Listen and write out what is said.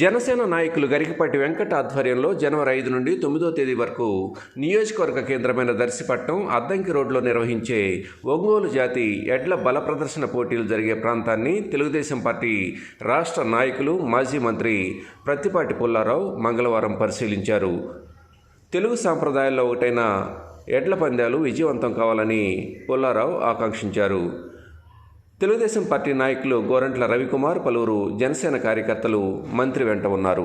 జనసేన నాయకులు గరికపాటి వెంకట ఆధ్వర్యంలో జనవరి ఐదు నుండి తొమ్మిదో తేదీ వరకు నియోజకవర్గ కేంద్రమైన దర్శిపట్నం అద్దంకి రోడ్లో నిర్వహించే ఒంగోలు జాతి ఎడ్ల బల ప్రదర్శన పోటీలు జరిగే ప్రాంతాన్ని తెలుగుదేశం పార్టీ రాష్ట్ర నాయకులు మాజీ మంత్రి ప్రత్తిపాటి పుల్లారావు మంగళవారం పరిశీలించారు. తెలుగు సాంప్రదాయాల్లో ఒకటైన ఎడ్ల పందాలు విజయవంతం కావాలని పుల్లారావు ఆకాంక్షించారు. తెలుగుదేశం పార్టీ నాయకులు గోరంట్ల రవికుమార్ పలువురు జనసేన కార్యకర్తలు మంత్రి వెంట ఉన్నారు.